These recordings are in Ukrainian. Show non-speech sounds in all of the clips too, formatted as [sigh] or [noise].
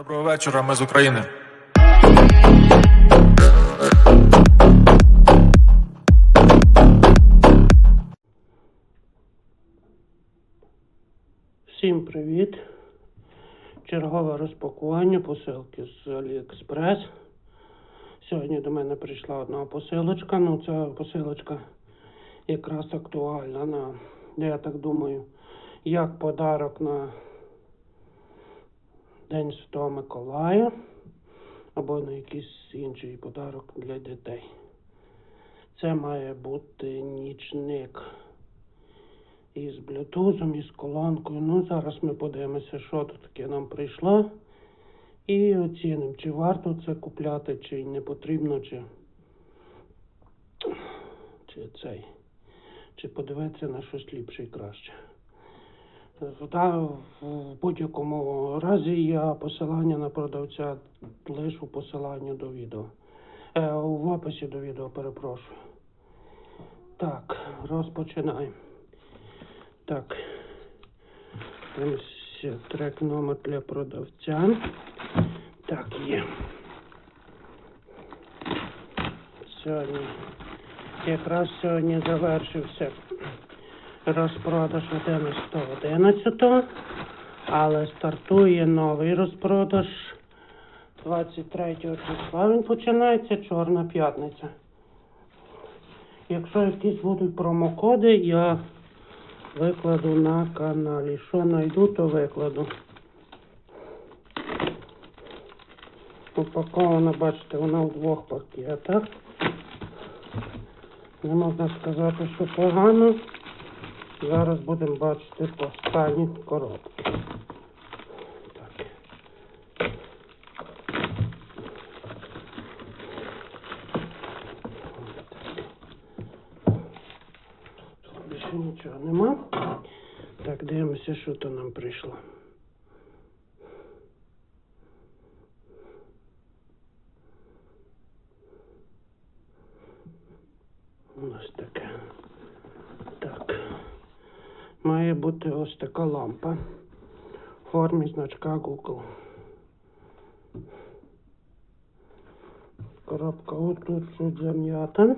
Доброго вечора, ми з України. Всім привіт! Чергове розпакування посилки з Аліекспрес. Сьогодні до мене прийшла одна посилочка. Ну, ця посилочка якраз актуальна на, я так думаю, як подарок на День Святого Миколая або на якийсь інший подарок для дітей. Це має бути нічник із блютузом, із колонкою. Ну, зараз ми подивимося, що тут таке нам прийшло. І оцінимо, чи варто це купляти, чи не потрібно, чи, чи цей. Чи подивитися на щось ліпше і краще. Та, в будь-якому разі я посилання на продавця лишу посилання до відео. Е, в описі до відео перепрошую. Так, розпочинаємо. Так. Ось трек номер для продавця. Так, є. Сьогодні. Якраз сьогодні завершився розпродаж 11.11, але стартує новий розпродаж 23 числа. Він починається Чорна п'ятниця. Якщо якісь будуть промокоди, я викладу на каналі. Що знайду, то викладу. Упакована, бачите, вона в двох пакетах. Не можна сказати, що погано. Зараз будемо бачити по стані коробки. Тут більше нічого нема. Так, дивимося, що то нам прийшло. Ось таке. Так. Має бути ось така лампа в формі значка Google. Коробка отут чуть зам'ята.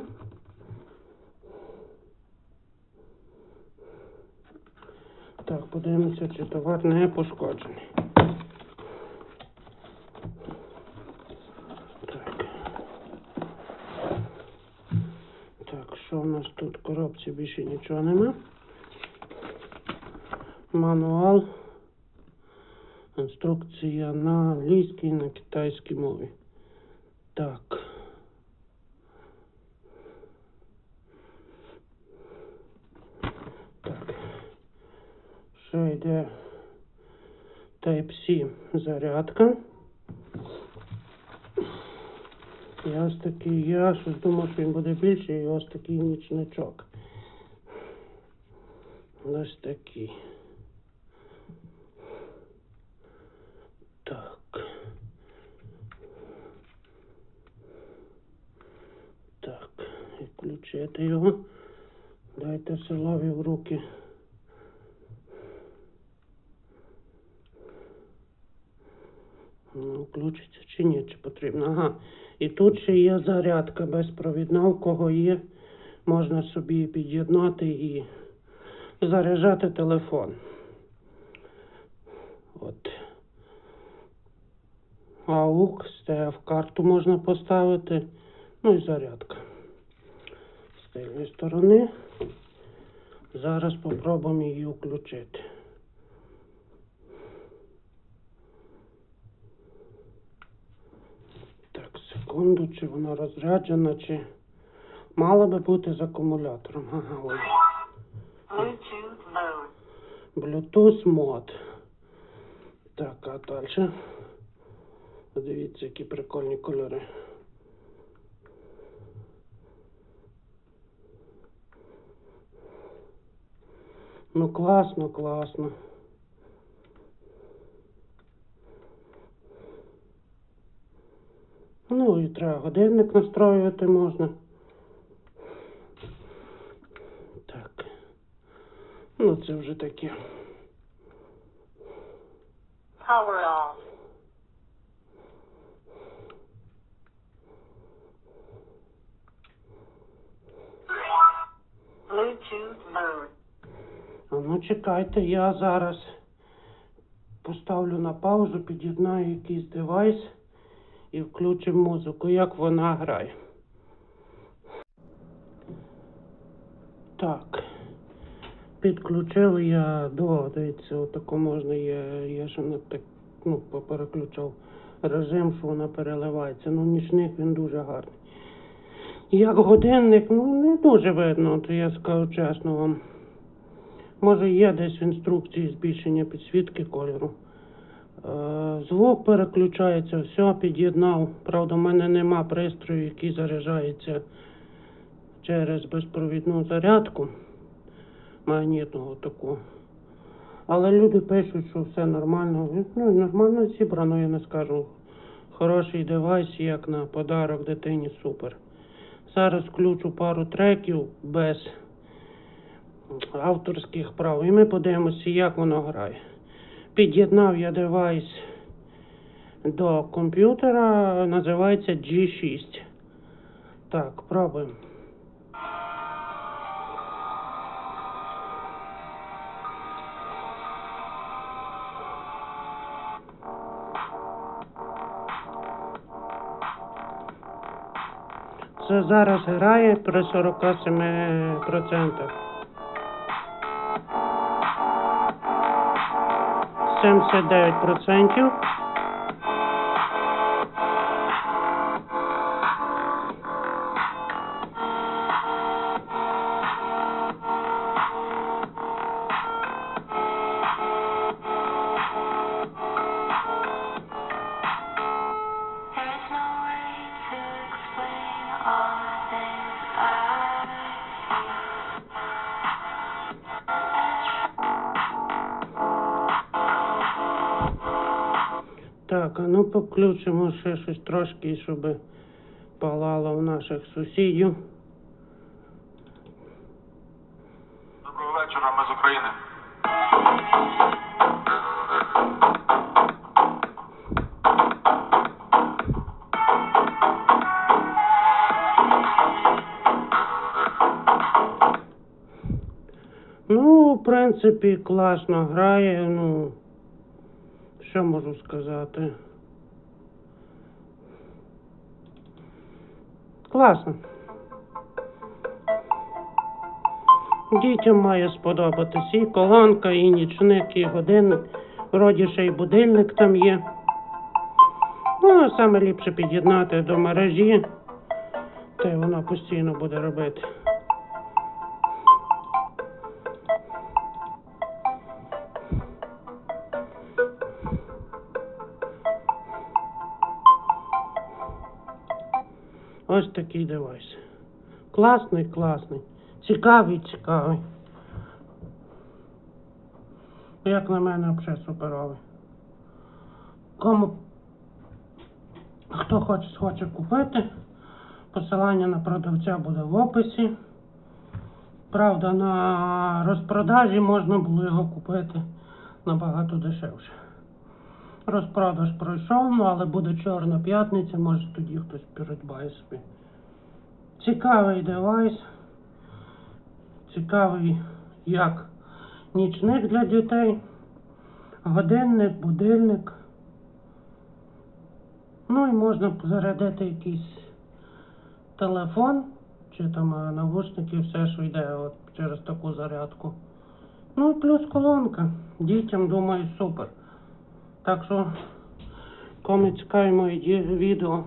Так, подивимося, чи товар не пошкоджений. Так. Так, що в нас тут в коробці більше нічого нема. Мануал. Інструкція на англійській і на китайській мові. Так. Так. Ще йде Type-C зарядка. І ось такий, я щось думав, що він буде більший, і ось такий нічничок. Ось такий. Так. Так, і його. Дайте силові в руки. Ну, включиться чи ні, чи потрібно. Ага. І тут ще є зарядка безпровідна, у кого є, можна собі під'єднати і заряджати телефон. От. АУК, в карту можна поставити. Ну і зарядка. З тильної сторони. Зараз попробуємо її включити. Так, секунду, чи вона розряджена, чи мала би бути з акумулятором. Ага, ось. Bluetooth мод. Так, а далі. Подивіться, які прикольні кольори. Ну класно, класно. Ну і треба годинник настроювати можна. Так. Ну це вже таке. Power off. Bluetooth mode чекайте, я зараз поставлю на паузу, під'єднаю якийсь девайс і включимо музику, як вона грає. Так. Підключив я до, дивіться, отако можна, я, я ще не так, ну, переключав режим, що вона переливається. Ну, нічник він дуже гарний. Як годинник, ну не дуже видно, то я скажу чесно вам. Може є десь в інструкції збільшення підсвітки кольору. Е, звук переключається, все під'єднав. Правда, в мене нема пристрою, який заряджається через безпровідну зарядку магнітного таку. Але люди пишуть, що все нормально. Ну, нормально зібрано, я не скажу. Хороший девайс, як на подарок дитині, супер. Зараз включу пару треків без авторських прав. І ми подивимося, як воно грає. Під'єднав я девайс до комп'ютера, називається G6. Так, пробуємо. Це зараз грає при 47%. 79%. Так, а ну включимо ще щось трошки, щоб палало у наших сусідів. Доброго вечора, ми з України. Ну, в принципі, класно грає, ну. Що можу сказати? Класно. Дітям має сподобатись і колонка, і нічник, і годинник. Вроді ще й будильник там є. Ну, саме ліпше під'єднати до мережі, та й вона постійно буде робити. Ось такий девайс. Класний, класний. Цікавий, цікавий. Як на мене, взагалі суперовий. Кому хто хоче, хоче купити, посилання на продавця буде в описі. Правда, на розпродажі можна було його купити набагато дешевше. Розпродаж пройшов, ну але буде чорна п'ятниця, може тоді хтось придбає собі. Цікавий девайс. Цікавий як нічник для дітей, годинник, будильник. Ну і можна зарядити якийсь телефон чи там навушники, все, що йде от через таку зарядку. Ну і плюс колонка. Дітям, думаю, супер. Так що, кому цікаві мої відео,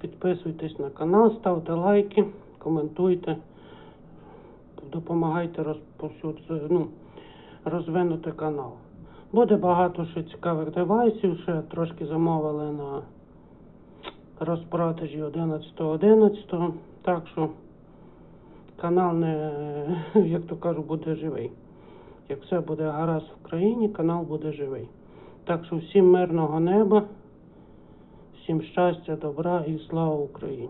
підписуйтесь на канал, ставте лайки, коментуйте, допомагайте ну, розвинути канал. Буде багато ще цікавих девайсів, ще трошки замовили на розпродажі 11.11. Так що канал не, [laughs] як то кажу, буде живий. Як все буде гаразд в країні, канал буде живий. Так що всім мирного неба, всім щастя, добра і слава Україні!